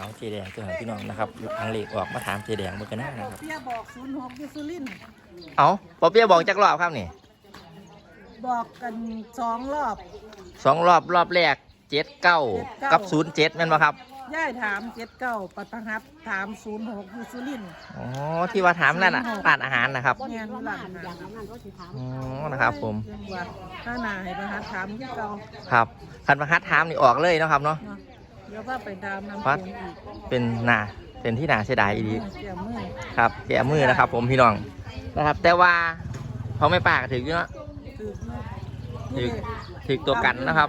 เอาเจแดงตัวของพี่น้องนะครับทางเลขออกมาถามเจแดงเมื่อกี้หน้านะครับ เปียบอกศูนย์หกยูซูลินทร์เอาปอเปียบอกจักรอบครับนี่บอกกันสองรอบ สองรอบรอบแรกเจ็ดเก้ากับศูนย์เจ็ดแม่นปะครับย่ายถามเจ็ดเก้าปัตตหับถามศูนย์หกยูซูลินทร์ อ๋อที่ว่าถามนั่นอะร้านอาหารนะครับแม่นหลังนะอ๋อนะครับ ผมจังหวัดถ้านาให้ประหัดถามที่เก่าครับคันประคัดถามนี่ออกเลยเนาะครับเนาะเนาะ เดี๋ยวว่าไปตามน้ำวัโขดงอีกเป็นหนาเป็นที่หนาเสียดายอีดีเกี่ยวมือครับแกะมือนะครับ ผมพี่น้องนะครับ แต่ว่าเขาไม่ปากถึงอยู่เนาะคือถือถึงตัวกันนะครับ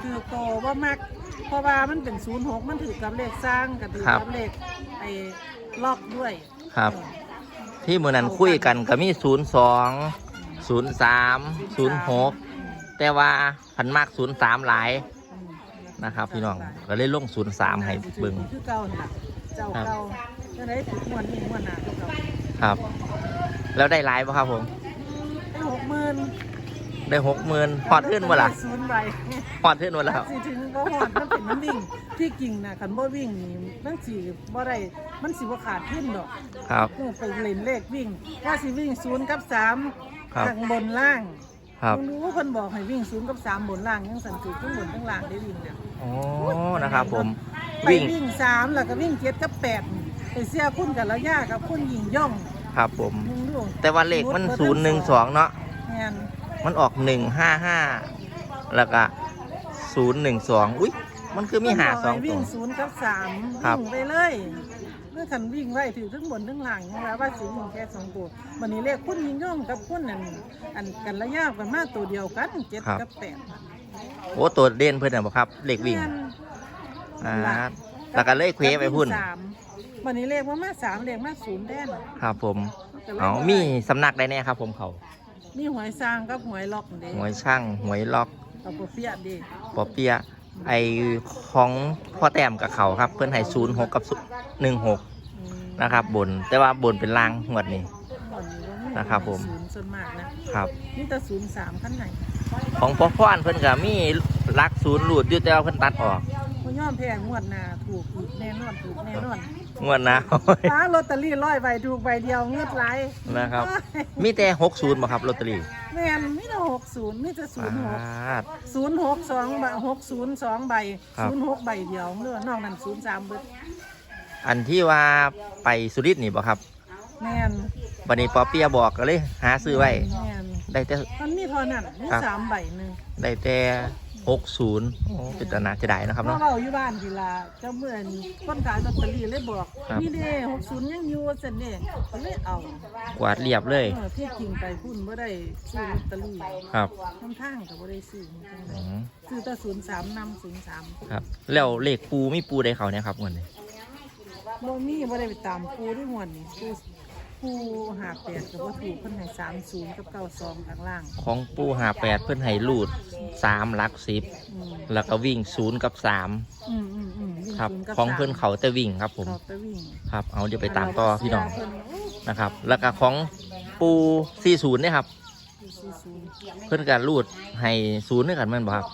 คือโตว่ามากเพราะว่ามันเป็นศูนย์หกมันถือกับเลขสร้างกับถือครับกับเลขไอ้ล็อกด้วยครับ ที่มือนั้นคุยกันก็มีศูนย์สองศูนย์สามศูนย์หกแต่ว่าพันมากศูนย์สามหลายอืม นะครับ พี่น้องก็เลยลงศูนย์สามให้เบิ่งคือเก่าน่ะเจ้าครับเก่าจะได้ถึงมวนนี่มวนหนาเก่าครับ แล้วได้หลายป่ะครับผมได้หกหมื่นได้หกหมื่นพอดขึ้นมาละศูนย์ใบพอดขึ้นมาแล้วสิถึงบ่หอดมันเป็นน้ำวิ่งที่กิ่งน่ะคันบ่วิ่งนี่มันสิบ่ได้มันสิบ่ขาดขึ้นดอก ครับคือไปเล่นเลขวิ่งว่าสิวิ่งศูนย์กับสามครับข้างบนล่าง ครับคุณรู้เพิ่นบอกให้วิ่งศูนย์กับสามบนล่างยังสันติทั้งบนทั้งล่างได้วิ่งเนี่ยโอ้นะครับผมไปวิ่งวิ่งสามแล้วก็วิ่งเจ็ดกับแปดไปเสียคุณกับระยะกับคุณยิงย่องครับผม มึงดูแต่ว่าเลขมันศูนย์หนึ่งสองเนาะแม่นมันออกหนึ่งห้าห้าแล้วก็ศูนย์หนึ่งสองอุ้ยมันคือมีหาสองเพิ่นบกให้ตัวิ่ว งศูนย์กับสามครับ วิ่งไปเลย เมื่อคันวิ่งไว้ถือทั้งบนทั้งล่างยังว่าว่าสิวิ่งแค่สองตัววันนี้เลขคุณยิงย่องกับคุณนั่นอันกันระยะกันมาตัวเดียวกันเจ็ดกับแปดโอ้ตัวเด่นเพื่อนน่ะบ่ครับเลขวิ่งแม่นอ่าแล้วก็เลขเควไปพุ่นสามวันนี้เลขว่ามาสามเลขมาศูนย์แดนครับผมเอามีสำนักใดแน่ครับ ผมเขามีหวยสร้างกับหวยล็อกเด้หวยช่างหวยล็อกกับปเปียะเด้ ปอเปียะ ไอของพ่อแต้มกับเขาครับ เพื่อนให้ศูนย์หกกับหนึ่งหกอืมนะครับบน แต่ว่าบนเป็นลางหวดนี้วันนี้ว่ามีนะครับผมศูนย์ส่วนมากนะครับนี่แต่ศูนย์สามขั้นไหนของพ่อพ่อนเพื่อนก็มีลักศูนย์หลุดอยู่แต่ว่าเพื่อนตัดออกพอย่อมแพงงวดหนาถูกอีกแน่นอนถูกแน่นอน งวดหนะฟ้าลอตเตอรี่ร้อยใบถูกใบเดียวเงือดไหลนะครับ มีแต่หกศูนย์บ่ครับลอตเตอรี่แม่นมีแต่หกศูนย์มีแต่ศูนย์หกาดศูนย์หกสองใบหกศูนย์สองใบครับศูนย์หกใบเดียวเนื้อนอกนั้นศูนย์สามเบิดอันที่ว่าไปสุรินทร์นี่บ่ครับแม่นวันนี้ปอเปียบอกก็เลย หาซื้อไว้แม่นได้แต่มันมีเท่านั้นมีครับสามใบหนึ่งได้แต่ หกศูนย์โอ้เป็นตนาจะได้นะครับเพราะเนาะ เราอยู่บ้านทีละเจ้าเมื่อนคนขายลอตเตอรี่เลยบอกครับ นี่เด้หกศูนย์ยังอยู่เสร็จเด้ก็เลยเอากวาดเรียบเลยเออที่จริงไปพุ่นบ่ได้ซื้อลอตเตอรี่ครับค่อนข้างก็บ่ได้ซื้ออืมซื้อแต่ศูนย์สามนำศูนย์สามครับ แล้วเลขปูมีปูได้เขาเนี่ยครับเงินนี้บ่มีบ่ได้ไปตามปูด้วยหวนนี่ปู ปูหาแปดกับว่าถูกเพิ่นให้สามศูนย์กับเก้าสองข้างล่างของปูหาแปดเพื่อนให้รูดสามหลักสิบอืมแล้วก็วิ่งศูนย์กับสามอืมอืมอืมวิ่งครับ ศูนย์กับของสามเพื่อนเขาแต่วิ่งครับ ผมเขาไปวิ่งครับเอาเดี๋ยวไปตามต่อพี่น้องเพิ่นโอ้ยนะครับ แล้วก็ของปูสี่ศูนย์เนี่ยครับ สี่ศูนย์เพื่อนการรูดให้ศูนย์ด้วยกันแมันบ่ครับ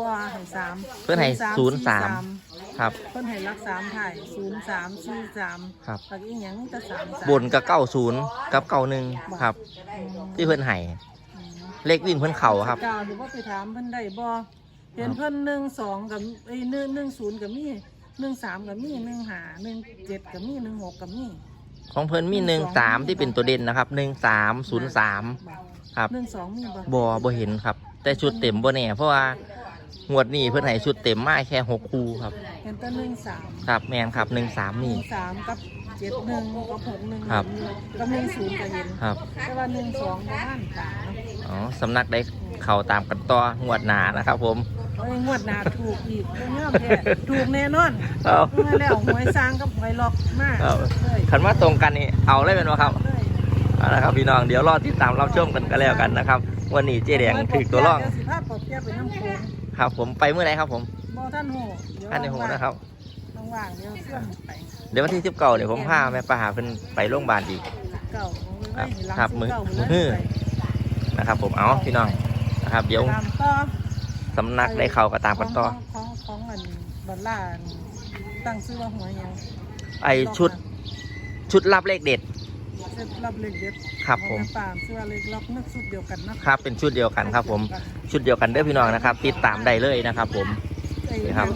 บ่ให้สามเพิ่นให้ศูนย์สาม ครับ เพิ่นให้รักสามถ่ายศูนย์สามสี่สามครับตักอีหยังแต่สามสามบนกับเก้าศูนย์กับเก้าหนึ่งครับอืมที่เพื่อนให้อืมเลขวิ่งเพื่อนเข่าครับ กล่าวหรือว่าไปถามเพิ่นได้บ่เห็นเพิ่นหนึ่งสองกับไอ้หนึ่งหนึ่งศูนย์กับมีหนึ่งสามกับมีหนึ่งหาหนึ่งเจ็ดกับมีหนึ่งหกกับมีของเพื่อนมีหนึ่งสามที่เป็นตัวเด่นนะครับหนึ่งสามศูนย์สาม ครับ หนึ่งสองมีบ่บอบเห็นครับ แต่ชุดเต็มบ่แน่เพราะว่า งวดนี้เพื่อนให้ชุดเต็มมาแค่หกคู่ครับ เห็นแต่หนึ่งสามครับแมนครับหนึ่งสามหนี่ นึ่งสามกับเจ็ดหนึ่งกับหกหนึ่งครับ กับหนึ่งศูนย์ก็เห็นครับ แต่ว่าหนึ่งสองประมาณสามอ๋อสำนักได้เข่าตามกันต่องวดหนานะครับผม เอ้ยงวดหน้าถูกอีกเรื่องแท้ถูกแน่นอนเอา เมื่อแล้วหวยสร้างกับหวยล็อกมากเอา เลยคันว่าตรงกันนี่เอาเลยเป็นวะครับเลย เอาละครับพี่น้องเดี๋ยวรอติดตามรับชมกันก็แล้วกันนะครับ วันนี้เจ๊แดงถือตัวร่อง เดี๋ยวสิพาปอบเปียะไปน้ำโขง ครับ ผมไปเมื่อไหรครับผมบ่ท่านโหเดี๋ยวท่านในโหนะครับ ว่างๆเดี๋ยวเสื่อมไปเดี๋ยววันที่สิบเก้าเดี๋ยวผมพาแม่ป้าหาเพิ่นไปโรงพยาบาลอีก เก่าของไว้หลังครับสิมือเก่ามือ นะครับ ผมเอาพี่น้องนะครับ เดี๋ยวตามต่อสำนักได้เข่าก็ตามกันต่อของของของอันบัลล่าอันตั้งซื้อว่าหัวหยังไอชุดชุดรับเลขเด็ด เสร็จรับเลขเด็ดครับผม ของแตามซื้อว่าเลขล็อกนักสุดเดียวกันนะครับเป็นชุดเดียวกันครับ ผมชุดเดียวกันเด้อพี่น้องนะครับ ติดตามได้เลยนะครับ ผม ไอ้นี่ครับ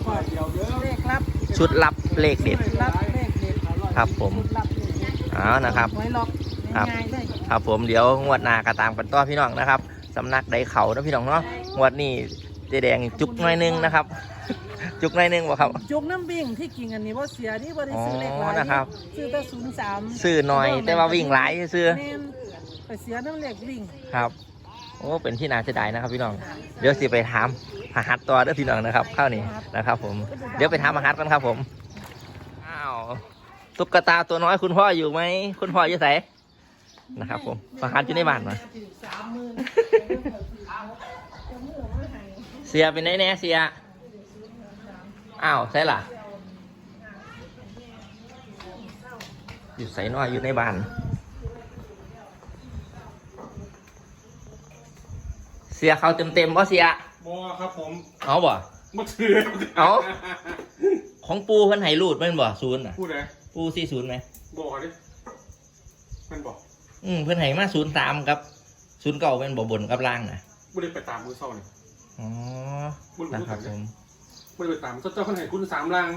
เลขรับชุดรับเลขเด็ด รับเลขเด็ดครับผม ชุดรับเลขเด็ดเอานะครับ หวยล็อกครับ ง่ายๆเลยครับผมเดี๋ยวงวดหน้าก็ตามกันต่อพี่น้องนะครับสำนักใดเขานะพี่น้องเนาะงวดนี้เจแดงจุกหน่อยหนึงนะครับ จุกหน่อยหนึงบ่ครับยกน้ำบิ่งที่กิ่งอันนี้ว่าเสียนี่ว่าได้ซื้อเลขหลายอ๋อนะครับ ซื้อแต่ศูนย์สามซื้อหน่อย แต่ว่าวิ่งหลายซื้อแม่นไปเสียน้ำเลขวิ่งครับ โอ้เป็นที่น่าเสียดายนะครับพี่น้อง เดี๋ยวสิไปถามพหัสตัวเด้อพี่น้องนะครับข้าวนี้นะครับ ผม เดี๋ยวไปถามพหัสกันครับผม อ้าวตุ๊กตาตัวน้อยคุณพ่ออยู่ไหมคุณพ่ออยู่ไหนนะครับผมพหัสอยู่ในบ้านมา ถือสามหมื่นเสียเป็นไหนแน่เสีย อ้าวใช่ล่ะ อยู่ใส่น้อยอยู่ในบ้าน เสียเขาเต็มเต็มๆบ่เสียบอครับผมเอาบ่ มาถือเอาของปูเพิ่นให้รูดแม่นบ่ศูนย์อะ พูดเลยปูสี่ศูนย์ไหมบอกดิมันบอกอืมเพิ่นให้มาศูนย์สามกับศูนย์เก่าเป็นบ่บนกับล่างน่ะไม่ได้ไปตามมือเศร้าเนี่ยอ๋อบุญนะครับผม ไม่ได้ไปตามเจ้าคนไหนคุณสามลัง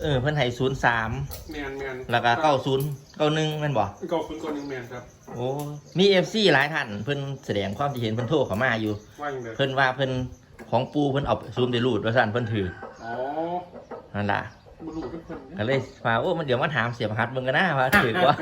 เออเพิ่นให้ศูนย์สามแมนแมนแล้วก็เก้าศูนย์เก้าหนึ่งแม่นบ่เก้าคุณก่อนหนึ่งแมนครับโอ้มีเอฟซีหลายท่านเพิ่นแสดงความคิดเห็นเพิ่นโทรเข้ามาอยู่ ว่าอย่างไรเพิ่นว่าเพิ่นของปูเพิ่นเอาซูมได้รูดว่าซั่นเพิ่นถืออ๋อนั่นล่ะบุญหลวงเป็นคนก็เลยว่าโอ้มันเดี๋ยวมาถามเสียบหัดมึงกันนะว่าถือว่า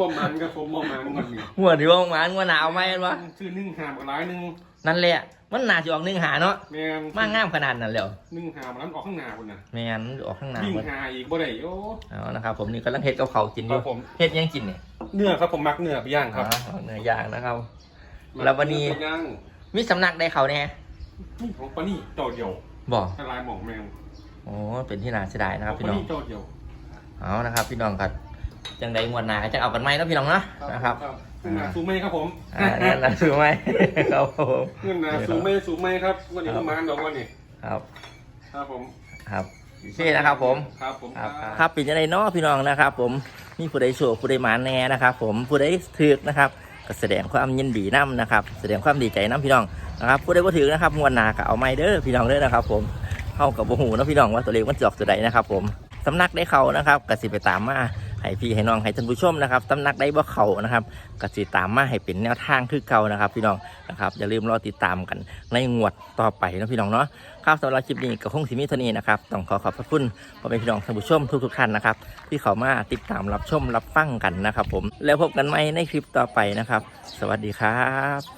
บ่มันครับผมบ่มันมันนี่หัวที่ว่ามันว่าหนาวไหมวะชื่อนึ่งหามกับร้ายหนึ่งนั่นแหละ มันน่าจะออกหนึ่งหาเนาะแมนมางามขนาดนั้นแล้วนึ่งหามแล้วออกข้างหน้าคุณน่ะแม่นออกข้างหน้าวิ่งหมดหาอีกบ่ได้โอ้เอานะครับผมนี่กำลังเฮ็ดกับเขาวกินอครัยู่บผมเฮ็ดยังกินเนี่ยเนื้อครับผมมักเนื้อไปย่างครับอ๋อเนื้อย่างนะครับ แล้ววันนี้ย่างมีสำนักได้เขาแน่นี่ของปานี่เจ้าเดียวบอกทลายหมองแมงโอ้เป็นที่น่าเสียดายนะครับขพี่ปาน้องเจ้าเดียว เอานะครับพี่น้องครับ จังใดงวดหน้าก็จะเอากันไหมเนาะพี่น้องเนาะนะครับเงินหนาสูงไหมครับผมอ่านั่นนะถูกไหมครับผมเงินหนาสูงไหมสูงไหมครับวันนี้ประมาณเดี๋ยววันนี้ครับครับผมครับโอเคนะครับผมครับผมครับครับเป็นยังไงเนาะพี่น้องนะครับ ผมมีผู้ใดโชว์ผู้ใดหมาแน่นะครับ ผมผู้ใดถือนะครับก็แสดงความยินดีนํนะครับ แสดงความดีใจนํพี่น้องนะครับผู้ใดบ่ถือนะครับงวดหน้าก็เอาไม้เด้อพี่น้องเด้อนะครับ ผมเข้ากับบ่หูเนาะพี่น้องว่าตัวเลขมันจะออกตัวใดนะครับ ผมสำนักได้เขานะครับก็สิไปตามมา ให้พี่ให้น้องให้ท่านผู้ชมนะครับสำนักได้บ่เขานะครับก็สิตามมาให้เป็นแนวทางคือเก่านะครับ พี่น้องนะครับอย่าลืมรอติดตามกันในงวดต่อไปนะพี่น้องเนาะครับสำหรับคลิปนี้ก็คงสิมีเท่านี้นะครับต้องขอขอบพระคุณพ่อแม่พี่น้องท่านผู้ชมทุกๆท่านนะครับที่เขามาติดตามรับชมรับฟังกันนะครับ ผมแล้วพบกันใหม่ในคลิปต่อไปนะครับ สวัสดีครับ